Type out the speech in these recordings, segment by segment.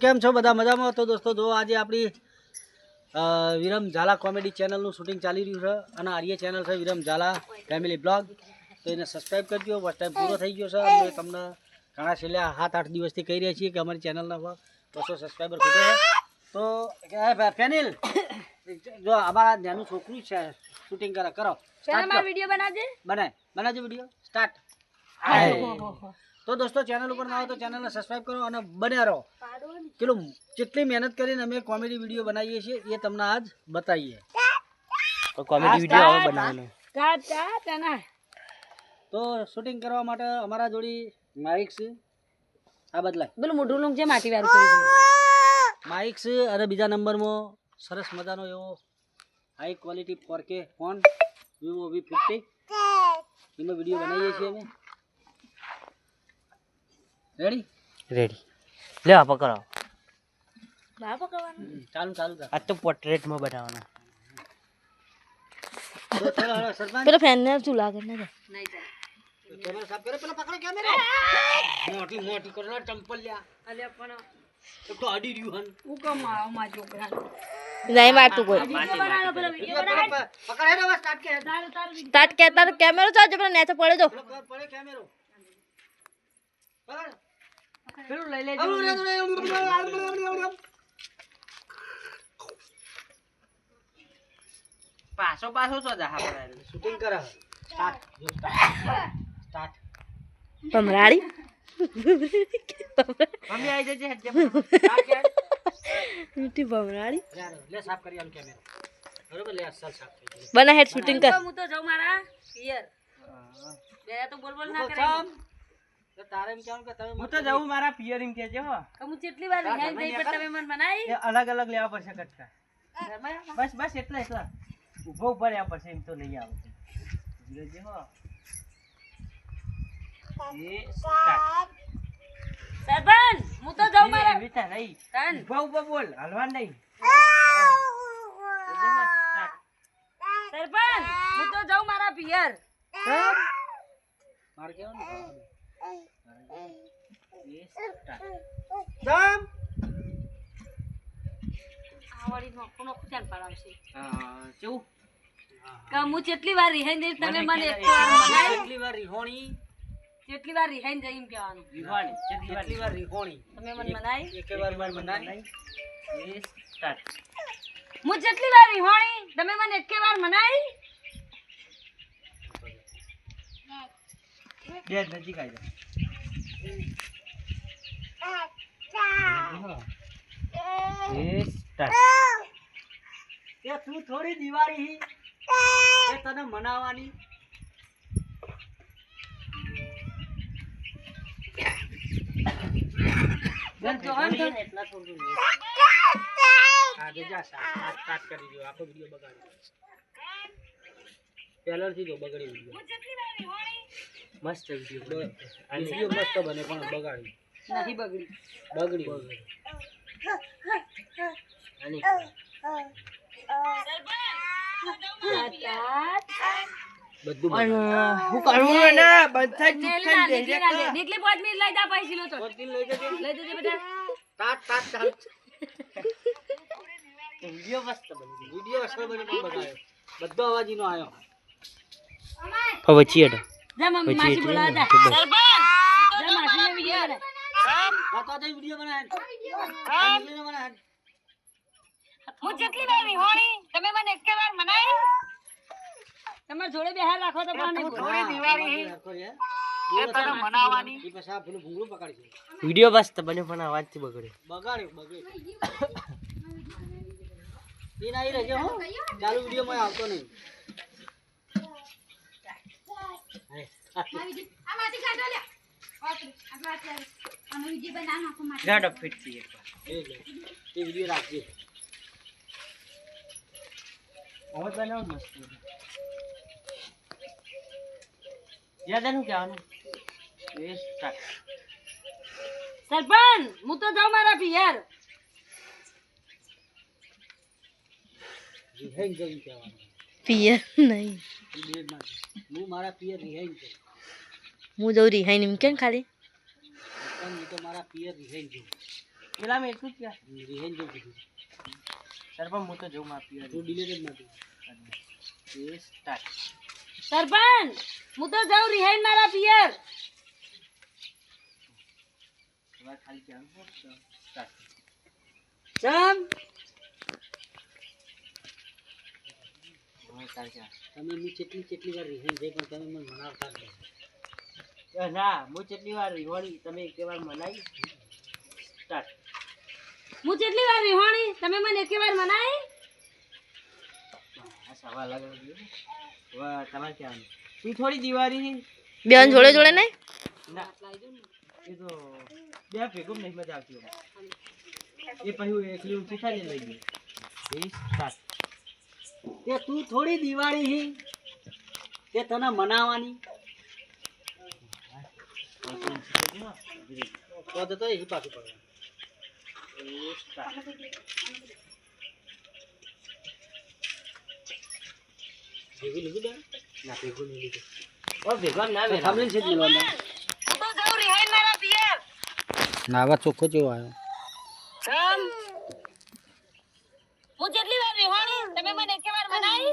કેમ છો બધા મજામાં? તો દોસ્તો જો આજે આપણી વિરમ ઝાલા કોમેડી ચેનલનું શૂટિંગ ચાલી રહ્યું છે અને આર્ય ચેનલ છે વિરમ ઝાલા ફેમિલી બ્લોગ. તો એને સબસ્ક્રાઈબ કરજો ફર્સ્ટ ટાઈમ પૂરો થઈ ગયો છે અમે તમને ઘણા છેલ્લા સાત આઠ દિવસથી કહી રહ્યા છીએ કે અમારી ચેનલના બસો સબસ્ક્રાઈબર ખૂટે છે. તો ફેનિલ જો અમારા નાનું છોકરું છે શૂટિંગ કરે કરો બનાવજે? બનાય બનાવજો વીડિયો સ્ટાર્ટ તો દોસ્તો ચેનલ ઉપર ના આવો તો ચેનલને સબસ્ક્રાઈબ કરો અને બન્યા રહો. પેલું જેટલી મહેનત કરીને અમે કોમેડી વીડિયો બનાવીએ છીએ એ તમને આજ બતાવીએ. કોમેડી વીડિયો આવો બનાવવાનો. તો શૂટિંગ કરવા માટે અમારા જોડી માઇક છે આ બદલાય. પેલું મોઢું લોંગ છે માટી વાળું કરી માઇક છે અને બીજા નંબરમાં સરસ મજાનો એવો high quality four K phone Vivo V fifty એમાં વીડિયો બનાવીએ છીએ અમે. રેડી રેડી લેવા પકડો બા પકડવાનું ચાલુ ચાલુ કર આ તો પોર્ટ્રેટમાં બનાવવાનો તો ચાલો હાલો, સરપંચ પેલો ફેન ને શું લાગે ને નહીં કેમેરો સાફ કરો પેલો પકડો કેમેરો મોટી મોટી કરો ને ચંપલ લ્યા અલ્યા પણ એક તો અડી રહ્યું હન હું કમ આવો માં છોકરા નહીં મારતું કોઈ પકડ હેડો બસ સ્ટાર્ટ કે તાટ કે તારો કેમેરો ચાલજો પેલો નેચે પડે જો પેલો પર- પડે કેમેરો પકડ પેલું લઈ પાછો પાછો તો જા આપણે શૂટિંગ કરે સ્ટાર્ટ જો સ્ટાર્ટ સ્ટાર્ટ ભમરાડી મમ્મી આવી જજે હજે મીઠી ભમરાડી લે સાફ કરી આલો કેમેરો બરોબર લે અસલ સાફ થઈ ગયો બના હેડ શૂટિંગ કર હું તો જાઉં મારા પિયર બે તો બોલ બોલ ના તો કરે ચમ? તો તારે એમ કે તમે હું તો જઉં મારા પિયર એમ કહેજો કે હું કેટલી વાર રિહાઈ ગઈ પણ તમે મને મનાઈ અલગ અલગ લેવા પડશે કટકા. બસ બસ એટલા એટલા. ઊભો ઊભા રહેવા પડશે એમ તો લઈ આવો. જોજે હો સરપંચ હું તો જાઉં મારા રીતે નહીં તન. ઊભા ઊભા બોલ હલવાન નહીં. સરપંચ હું તો જાઉં મારા પિયર. મારે એ start. ચમ આ વળી નોખું નોખું ચાલ પડાવશે હા, કેવું? કે હું કેટલી વાર રિહાઈ જઈશ તમે મને એક વાર મનાઈ કેટલી વાર રિહોણી કેટલી વાર રિહાઈ જઈ એમ કહેવાનું. જેટલી વાર કેટલી વાર રીહોણી. તમે મને મનાય? એક વાર વાર મનાય. હું જેટલી વાર રિહોણી તમે મને એક વાર મનાઈ બે નજીક આવી જાય. એ તે તું થોડી દિવાળી એ તને સ્ટાર્ટ કરી દો આખો વિડિયો પહેલાથી તો બગડી વિડિયો મસ્ત વીડિયો વિડિયો મસ્ત બને પણ બગાડી નથી બગડી. બગડી આની બધું હું કરવું ને બધા નીકળી પાંચ મિનિટ લઈ જા પછી લો તો. બગડી લઈ જજો. લઈ જજે બેટા સ્ટાર્ટ સ્ટાર્ટ ચાલ વીડિયો મસ્ત બની વિડિયો બને બગાડ્યો. બધો અવાજીનો આવ્યો માસીને વિડિયો બના રાતો આ વિડિયો બનાય વિડિયો બનાય હું જેટલી વાર વિહોણી તમે મને એક વાર મનાઈ તમારે જોડે બેહાર રાખો તો પણ નહીં બોલો. થોડી દિવાળી એ તને મનાવવાની એ પછી આ પેલું ભૂંગળું પકડી છે વીડિયો મસ્ત બને પણ અવાજથી બગડે બગાડ્યો બગડ્યો એ ના રહેજે હો ચાલુ વિડીયોમાં આવતો નહીં ગાડો ફિટ થઈ એ લે, રાખજે અવાજ બનાવો મસ્ત યાદ કહેવાનું એ સરપંચ હું તો જાઉં મારા પિયર રિહાઈન જવું કહેવાનું પિયર નહીં. હું મારા પિયર રિહાઈન છું હું જઉં રિહાઈને એમ કેમ ખાલી? તો મારા પિયર રિહાઈન છું પેલા મેં એટલું જ ક્યાં રિહાઈને જેવું કીધું. સરપંચ હું તો જોઉં માપી તું ડિલેટ જ નથી એ સ્ટાર્ટ સરપંચ હું તો જાઉં રિહાઈ મારા પિયર. ખાલી છે સ્ટાર્ટ ચમ. તમે કેટલી કેટલી વાર રિહાઈ જઈ પણ તમે મને મનાવતા જ નહીં. ના હું કેટલી વાર રીવાડી તમે એક વાર મનાઈ. સ્ટાર્ટ હું જેટલી વાર વિહોણી તમે મને એક વાર મનાઈ? આ સવાલ અલગ. હવે તમારે ક્યાં તું થોડી દિવાળી બેન જોડે જોડે નહીં? ના. એ તો બે ભેગું નહીં મજા આવતી. એ પછી હું એકલી ઊંચી થાય લઈ ગઈ એ સ્ટાર્ટ તે તું થોડી દિવાળી હી તે તને મનાવવાની તો તો એ પાછું પડવાનું ભેગું લીધું બેન? ના ભેગું નહીં લીધું. ઓ ભેગા ના તો વેલા. છે જ હું તો જાઉં રિહાઈ મારા પિયર નાવા ચોખ્ખો જેવો આવ્યો હું જેટલી વાર વિહોણી તમે મને એકે વાર મનાઈ?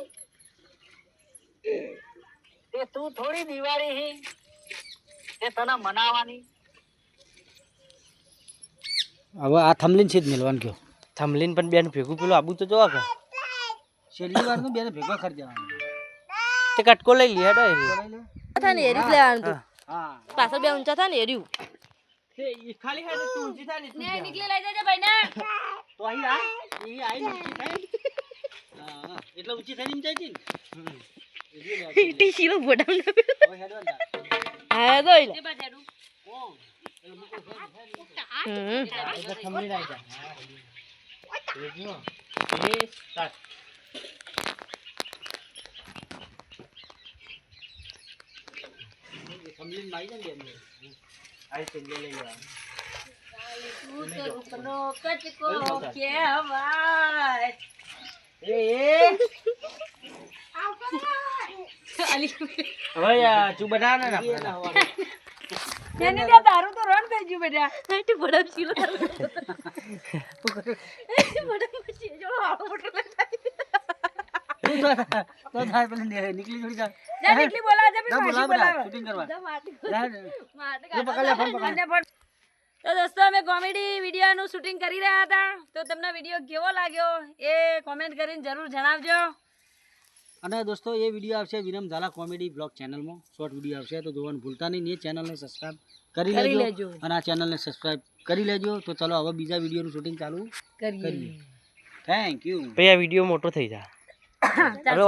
તે તું થોડી દિવાળી હી. તે તને મનાવવાની હવે આ થમલીન છે જ મિલવાનું કયો. થમલીન પણ બેન ભેગું પેલું આબુ તો જોવા કે? છેલ્લી વારનું બેન ભેગા કરી દેવાનું. તે કટકો લઈ લે હેડો એ. થાય ને એરી લેવાનું તું. હા. પાછળ બે ઊંચા થાય ને એર્યું ખાલી હેડે તું ઊંચી થાય ને તું ને નીકળી લઈ જજે ભાઈ ને તો અહીં આ એ આઈ નીકળી થાય. એટલે ઊંચી થઈને એમ જાય છે ને. ટીસી નો. ફોટા ના. હા તો તે બાજુ હેડું. કોણ? એટલે મૂકો છે ને, છે ને. હમ એટલે થમલીન આઈ જા એ સ્ટાર્ટ આઈ જાય ને બેન. આ છેલ્લે લઈ લેવાનું તું તો રૂપનો કચકો કહેવાય. એ હવે, આ તું બનાવ ને. એને ત્યાં દારૂ તો રન થઈ ગયું બેટા. હાઈટ ફોટા ચીલો ફોટા પછી જો આવો ફોટો તો તો થાય પેલી નીકળી જોડી જા. જા નીકળી બોલાવે જા બી બોલાવ પાછી શૂટિંગ કરવા. જા. માટી એ પકડ લે, ફોન પકડ. મને પણ- તો દોસ્તો અમે કોમેડી વિડીયોનું શૂટિંગ કરી રહ્યા હતા. તો તમને વીડિયો કેવો લાગ્યો એ કોમેન્ટ કરીને જરૂર જણાવજો. અને દોસ્તો એ વીડિયો આવશે વિરમ ઝાલા કોમેડી બ્લોગ ચેનલમાં શોર્ટ વીડિયો આવશે તો જોવાનું ભૂલતા નહીં. એ ચેનલને સબસ્ક્રાઈબ કરી લેજો. અને આ ચેનલને સબસ્ક્રાઇબ કરી લેજો. તો ચલો હવે બીજા વિડીયોનું શૂટિંગ ચાલુ કરીએ. થેન્ક યુ ભાઈ આ વીડિયો મોટો થઈ જાય હવે